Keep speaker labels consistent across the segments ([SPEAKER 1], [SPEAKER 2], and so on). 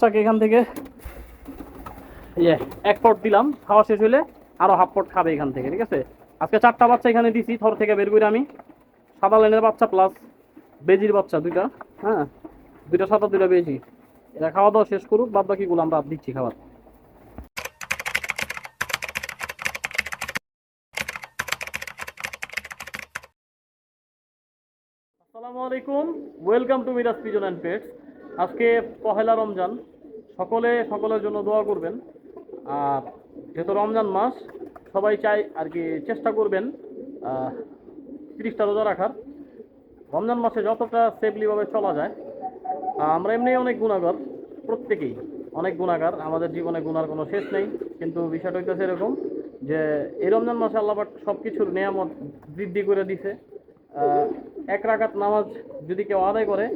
[SPEAKER 1] বাচ্চাকে এখান থেকে। ইয়ে এক পট দিলাম, খাওয়া শেষ হলে আরও হাফ পট খাবে এখান থেকে, ঠিক আছে? আজকে চারটা বাচ্চা এখানে দিছি, থর থেকে বের করে আমি। সাদা লাইনের বাচ্চা প্লাস বেজির বাচ্চা দুইটা হ্যাঁ? দুইটা সাদা, দুইটা বেজি। এরা খাওয়া দাওয়া শেষ করুক বাদ বাকিগুলো আমরা দিচ্ছি খাবার। আসসালামু আলাইকুম welcome to Miraj pigeon and pets আজকে পহেলা রমজান সকলে সকলের জন্য দোয়া করবেন। আর যেহেতু রমজান মাস, সবাই চাই আর কি চেষ্টা করবেন তিরিশটা রোজা রাখার। রমজান মাসে যতটা সেফলিভাবে চলা যায় আমরা এমনি অনেক গুণাগার, প্রত্যেকেই অনেক গুণাগার। আমাদের জীবনে গুনার কোনো শেষ নেই, কিন্তু বিষয়টা হইতেছে এরকম যে এই রমজান মাসে আল্লাপাক সব কিছুর নিয়ামত বৃদ্ধি করে দিছে। এক রাকাত নামাজ যদি কেউ আদায় করে,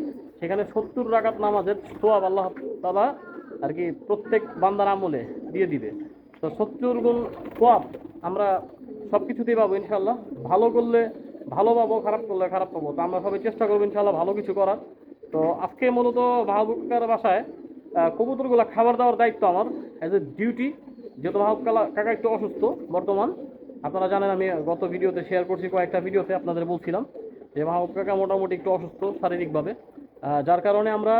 [SPEAKER 1] সেখানে সত্তর রাকাত নামাজের সোয়াব আল্লাহ তালা আর কি প্রত্যেক বান্দার আমলে দিয়ে দিবে। তো সত্তর গুণ সোয়াব আমরা সব কিছুতেই পাবো ইনশাল্লাহ ভালো করলে ভালো পাবো, খারাপ করলে খারাপ পাবো। তো আমরা সবাই চেষ্টা করব ইনশাল্লাহ ভালো কিছু করার। তো আজকে মূলত মাহবুবকার বাসায় কবুতরগুলো খাবার দেওয়ার দায়িত্ব আমার। অ্যাজ এ ডিউটি যেহেতু মাহবুব কাকা একটু অসুস্থ বর্তমান, আপনারা জানেন আমি গত ভিডিওতে শেয়ার করছি কয়েকটা ভিডিওতে আপনাদের বলছিলাম যে মাহবুব কাকা মোটামুটি একটু অসুস্থ শারীরিকভাবে। যার কারণে আমরা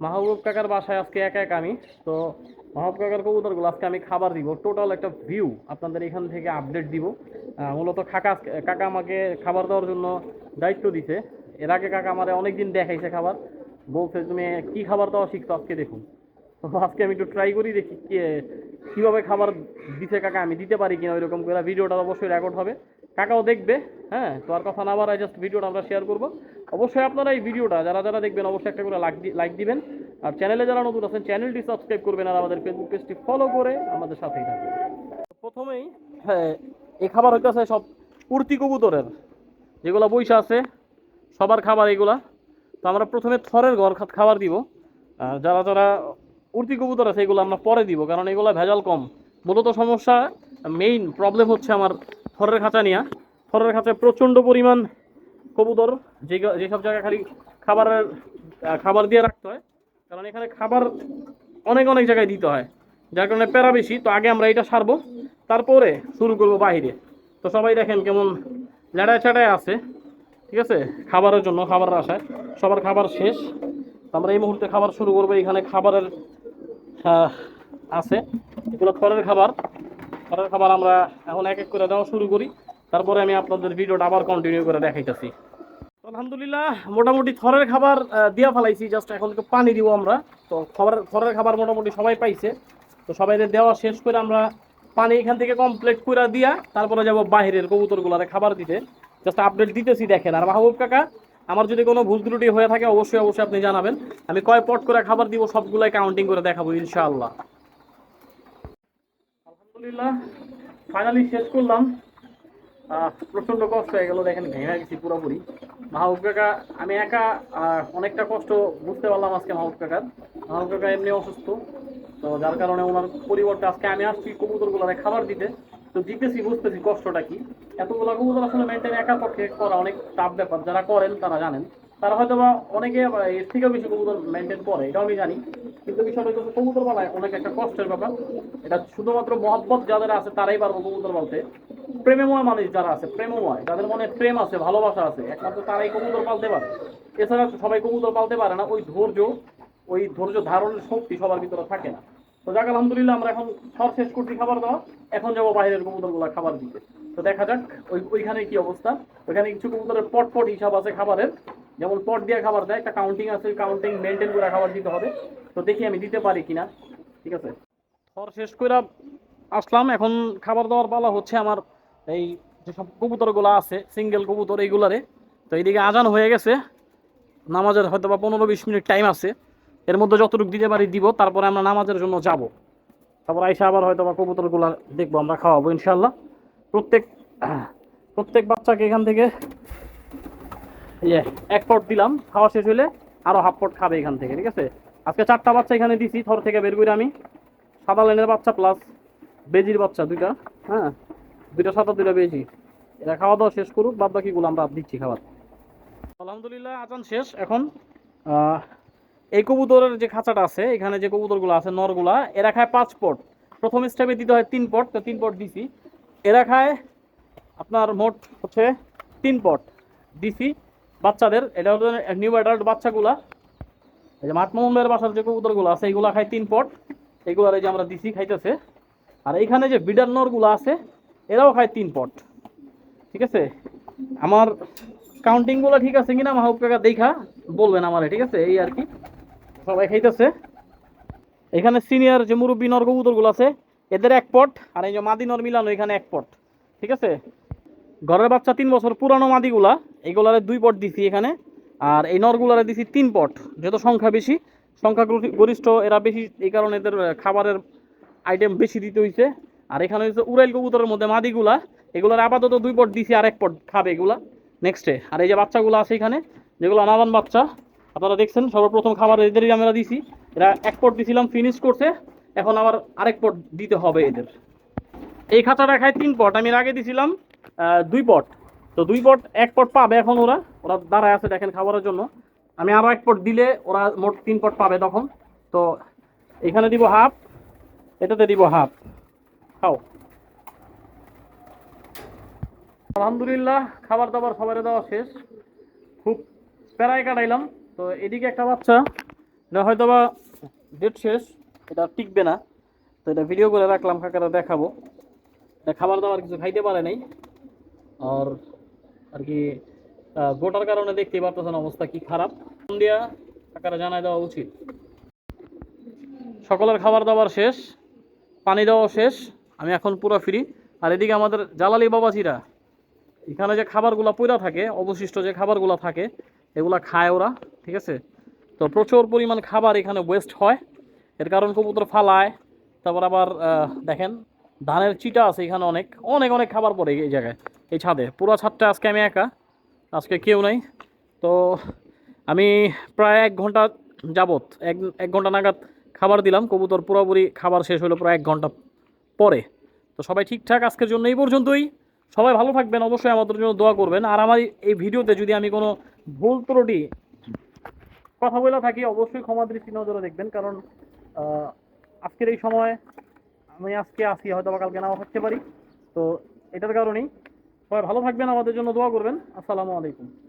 [SPEAKER 1] মাহবুব কাকার বাসায় আজকে একা একা আমি। তো মাহবুব কাকার কবুতরগুলো আজকে আমি খাবার দিব। টোটাল একটা ভিউ আপনাদের এখান থেকে আপডেট দিব। মূলত কাকা কাকা আমাকে খাবার দেওয়ার জন্য দায়িত্ব দিছে। এর আগে কাকা আমারে অনেকদিন দেখাইছে খাবার। বলছে, তুমি কি খাবার দেওয়া শিখতো আজকে দেখুন। তো আজকে আমি একটু ট্রাই করি দেখি কে- কীভাবে খাবার দিছে কাকা, আমি দিতে পারি কিনা ওইরকম করে। ভিডিওটা অবশ্যই রেকর্ড হবে। কাকাও দেখবে হ্যাঁ? তো আর কথা না বাড়ায় জাস্ট ভিডিওটা আমরা শেয়ার করব। অবশ্যই আপনারা এই ভিডিওটা যারা যারা দেখবেন, অবশ্যই একটা করে লাইক দিবেন। আর চ্যানেলে যারা নতুন আছেন চ্যানেলটি সাবস্ক্রাইব করবেন আর আমাদের ফেসবুক পেজটি ফলো করে আমাদের সাথেই থাকবেন। প্রথমেই হ্যাঁ এই খাবার হইতেছে সব উর্তি কবুতরের, যেগুলো বইসা আছে, সবার খাবার এগুলা। তো আমরা প্রথমে থরের ঘর খাবার দিব। যারা যারা উর্তি কবুতর আছে, এগুলো আমরা পরে দিব, কারণ এগুলো ভেজাল কম। মূলত সমস্যা মেইন প্রবলেম হচ্ছে আমার থরের খাঁচা নিয়ে। ফরের খাঁচায় প্রচণ্ড পরিমাণ কবুতর, যে যেসব জায়গায় খালি খাবারের খাবার দিয়ে রাখতে হয়। কারণ এখানে খাবার অনেক অনেক জায়গায় দিতে হয়। যার কারণে প্যারা বেশি, তো আগে আমরা এটা সারবো। তারপরে শুরু করব বাইরে। তো সবাই দেখেন কেমন ল্যাড়ায় চাটায় আছে। ঠিক আছে? খাবারের জন্য, খাবারের আশায়। সবার খাবার শেষ। আমরা এই মুহূর্তে খাবার শুরু করব। এখানে খাবারের আছে। এগুলো খড়ের খাবার। খড়ের খাবার আমরা এখন এক এক করে দেওয়া শুরু করি। তারপরে আমি আপনাদের ভিডিওটা আবার কন্টিনিউ করে দেখাইতেছি। আলহামদুলিল্লাহ, মোটামুটি থরের খাবার দিয়া ফেলাইছি জাস্ট এখন পানি দিব আমরা। তো থরের খাবার মোটামুটি সবাই পাইছে। তো সবাইদের দেওয়া শেষ করে আমরা পানি এখান থেকে কমপ্লিট করে দিয়া তারপরে যাব বাইরের কবুতরগুলারে খাবার দিতে। জাস্ট আপডেট দিতেছি, দেখেন। আর মাহবুব কাকা, আমার যদি কোনো ভুল ত্রুটি হয়ে থাকে, অবশ্যই অবশ্যই আপনি জানাবেন। আমি কয় পট করে খাবার দিব সবগুলাই কাউন্টিং করে দেখাবো, ইনশাআল্লাহ। আলহামদুলিল্লাহ ফাইনালি শেষ করলাম। প্রচণ্ড কষ্ট হয়ে গেল, দেখেন ভেঙে গেছি পুরোপুরি। মাহবুব কাকা, আমি একা অনেকটা কষ্ট বুঝতে পারলাম আজকে মাহবুব কাকার। মাহবুব কাকা এমনি অসুস্থ, তো যার কারণে ওনার পরিবর্তে আজকে আমি আসছি কবুতরগুলোরে খাবার দিতে। তো দিতেছি, বুঝতেছি কষ্টটা কি। এতগুলো কবুতর আসলে মেনটেন একা পক্ষে করা অনেক টাফ ব্যাপার। যারা করেন, তারা জানেন। তারা হয়তো বা অনেকে এর থেকেও বেশি কবুতর মেনটেন করে, এটাও আমি জানি। কিন্তু বিষয়টা হচ্ছে কবুতর পালায় অনেক একটা কষ্টের ব্যাপার। এটা শুধুমাত্র মহব্বত যাদের আছে, তারাই পারব কবুতর বলতে। প্রেমময় মানুষ যারা আছে, প্রেমময়, যাদের মনে প্রেম আছে, ভালোবাসা আছে, একমাত্র তারাই কবুতর পালতে পারে। এছাড়া সবাই কবুতর পালতে পারে না, ওই ধৈর্য ওই ধৈর্য ধারণের শক্তি সবার ভিতরে থাকে না। তো যাক, আলহামদুলিল্লাহ, আমরা এখন সব শেষ করছি খাবার দাওয়া এখন যাব বাইরের কবুতরগুলো খাবার দিতে। তো দেখা যাক, ওই ওইখানে কি অবস্থা। ওইখানে কিছু কবুতরের পট পট হিসাব আছে খাবারের। যেমন পট দিয়ে খাবার দেয়, একটা কাউন্টিং আছে কাউন্টিং মেনটেন করে খাবার দিতে হবে। তো দেখি আমি দিতে পারি কিনা। ঠিক আছে? থর শেষ করে আসলাম। এখন খাবার দাবার পালা হচ্ছে আমার এই যেসব কবুতরগুলো আছে সিঙ্গেল কবুতর এইগুলারে। তো এইদিকে আজান হয়ে গেছে। নামাজের হয়তো বা পনেরো বিশ মিনিট টাইম আছে। এর মধ্যে যতটুকু দিতে পারি দিব, তারপরে আমরা নামাজের জন্য যাব। তারপর আইসা আবার হয়তো বা কবুতরগুলো দেখব, আমরা খাওয়াবো ইনশাল্লাহ প্রত্যেক প্রত্যেক বাচ্চাকে এখান থেকে ইয়ে এক পট দিলাম। খাওয়া শেষ হলে আরও হাফ পট খাবে এখান থেকে, ঠিক আছে? আজকে চারটা বাচ্চা এখানে দিছি, থর থেকে বের করে আমি। সাদা লাইনের বাচ্চা প্লাস বেজির বাচ্চা দুইটা হ্যাঁ? দুইটা সাদা, দুইটা বেজি। এরা খাওয়া দাওয়া শেষ করুক বাদ বাকিগুলো আমরা দিচ্ছি খাবার। আলহামদুলিল্লাহ, আজান শেষ। এখন এই কবুতরের যে খাঁচাটা আছে, এখানে যে কবুতরগুলো আছে, নরগুলা, এরা খায় পাঁচ পট। প্রথম স্টেপে দিতে হয় তিন পট, তো তিন পট দিছি। এরা খায় আপনার মোট হচ্ছে তিন পট দিছি বাচ্চাদের। এটা হচ্ছে নিউ অ্যাডাল্ট বাচ্চাগুলা। এই যে ভাইয়ের বাসার যে কবুতরগুলো আছে, এইগুলা খায় তিন পট। এইগুলার এই যে আমরা দিছি, খাইতেছে। আর এইখানে যে বিডার নরগুলো আছে, এরাও খায় তিন পট। ঠিক আছে? আমার কাউন্টিংগুলো ঠিক আছে কিনা, মাহবুব কাকা দেখা, বলবেন আমারে, ঠিক আছে? এই আর কি। সবাই খাইতেছে। এখানে সিনিয়র যে মুরব্বী নর কবুতরগুলো আছে, এদের এক পট, আর এই যে মাদি নর মিলানো, এখানে এক পট। ঠিক আছে? ঘরের বাচ্চা তিন বছর, পুরানো মাদিগুলা এইগুলারে দুই পট দিছি এখানে। আর এই নরগুলারে দিছি তিন পট, যেহেতু সংখ্যা বেশি সংখ্যা গরিষ্ঠ এরা বেশি, এই কারণে এদের খাবারের আইটেম বেশি দিতে হইছে। আর এখানে হচ্ছে উড়াইল কবুতরের মধ্যে মাদিগুলা, এগুলার আপাতত দুই পট দিছি আর এক পট খাবে এগুলা নেক্সটে আর এই যে বাচ্চাগুলো আছে এখানে, যেগুলো নাদান বাচ্চা, আপনারা দেখছেন, সর্বপ্রথম খাবার এদেরই আমরা দিছি। এরা এক পট দিছিলাম ফিনিশ করছে, এখন আবার আরেক পট দিতে হবে এদের। এই খাঁচাটা খায় তিন পট, আমি এর আগে দিছিলাম দুই পট। তো দুই পট, এক পট পাবে এখন ওরা। ওরা দাঁড়ায় আছে দেখেন খাবারের জন্য। আমি আরও এক পট দিলে ওরা মোট তিন পট পাবে তখন। তো এখানে দিব হাফ, এটাতে দিব হাফ। খাও। আলহামদুলিল্লাহ খাবার দাবার সবারে দেওয়া শেষ। খুব প্যারায় কাটাইলাম। তো এদিকে একটা বাচ্চা, এটা হয়তো বা ডেট শেষ, এটা টিকবে না। তো এটা ভিডিও করে রাখলাম, কাকারা দেখাবো। এটা খাবার দাবার কিছু খাইতে পারে নাই। আর আর কি গোটার কারণে দেখতেই পারতেছেন অবস্থা কি খারাপ। দিয়া জানাই দেওয়া উচিত। সকলের খাবার দাবার শেষ, পানি দেওয়া শেষ, আমি এখন পুরো ফ্রি আর এদিকে আমাদের জালালি বাবাজিরা, এখানে যে খাবারগুলো পইরা থাকে, অবশিষ্ট যে খাবারগুলো থাকে, এগুলা খায় ওরা, ঠিক আছে? তো প্রচুর পরিমাণ খাবার এখানে ওয়েস্ট হয়। এর কারণ কবুতর ফালায়, তারপর আবার দেখেন ধানের চিটা আছে এখানে অনেক অনেক অনেক খাবার পড়ে এই জায়গায়, এই ছাদে। পুরো ছাদটা আজকে আমি একা, আজকে কেউ নাই। তো আমি প্রায় এক ঘণ্টা যাবত এক এক ঘণ্টা নাগাদ খাবার দিলাম। কবুতর পুরোপুরি খাবার শেষ হলো প্রায় এক ঘণ্টা পরে। তো সবাই ঠিকঠাক? আজকের জন্য এই পর্যন্তই। সবাই ভালো থাকবেন, অবশ্যই আমাদের জন্য দোয়া করবেন। আর আমার এই ভিডিওতে যদি আমি কোনো ভুল ত্রুটি, কথা বলে থাকি, অবশ্যই ক্ষমা দৃষ্টি নজরে দেখবেন। কারণ আজকের এই সময় আমি আজকে আসি হয়তো বা কালকে নাও থাকতে পারি। তো এটার কারণেই সবাই ভালো থাকবেন, আমাদের জন্য দোয়া করবেন। আসসালামু আলাইকুম।